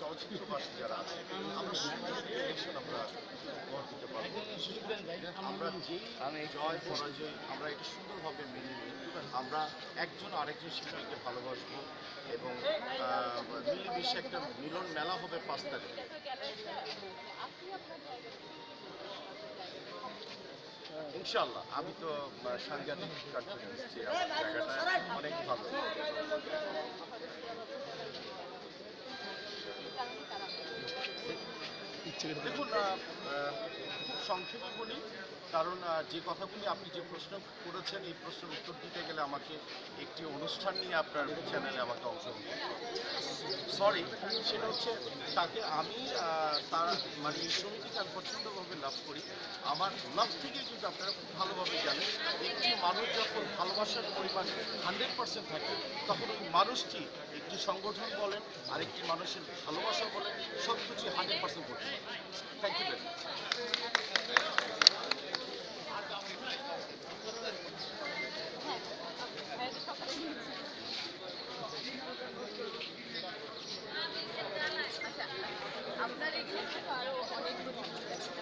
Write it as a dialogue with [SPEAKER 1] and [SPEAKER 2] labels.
[SPEAKER 1] চলচ্চিত্রবাসী যারা আছে আমরা আমরা দিতে পারব। আমরা জয়, পরাজয় আমরা এটা সুন্দরভাবে মেনে নিই। আমরা একজন আরেকজন শিল্পীকে ভালোবাসবো এবং মিলেমিশে একটা মিলন মেলা হবে পাঁচ ইনশাল্লাহ আমি তো সাংঘাতিক জায়গাটা অনেক ভালো। দেখুন খুব সংক্ষেপে বলি, কারণ যে কথাগুলি আপনি যে প্রশ্ন করেছেন, এই প্রশ্নের উত্তর দিতে গেলে আমাকে একটি অনুষ্ঠান নিয়ে আপনার চ্যানেলে আমাকে অংশগ্রহণ সরি সেটা হচ্ছে তাকে আমি তার মানে এই সমিতিকে আমি প্রচণ্ডভাবে লাভ করি। আমার লাভ থেকে কিন্তু আপনারা খুব ভালোভাবে জানেন, একটি মানুষ যখন ভালোবাসার পরিমাণ হান্ড্রেড পার্সেন্ট থাকে, তখন ওই মানুষটি একটি সংগঠন বলেন, আরেকটি মানুষের ভালোবাসা বলেন সব কিছু হান্ড্রেড পার্সেন্ট
[SPEAKER 2] আরও অনেকগুলি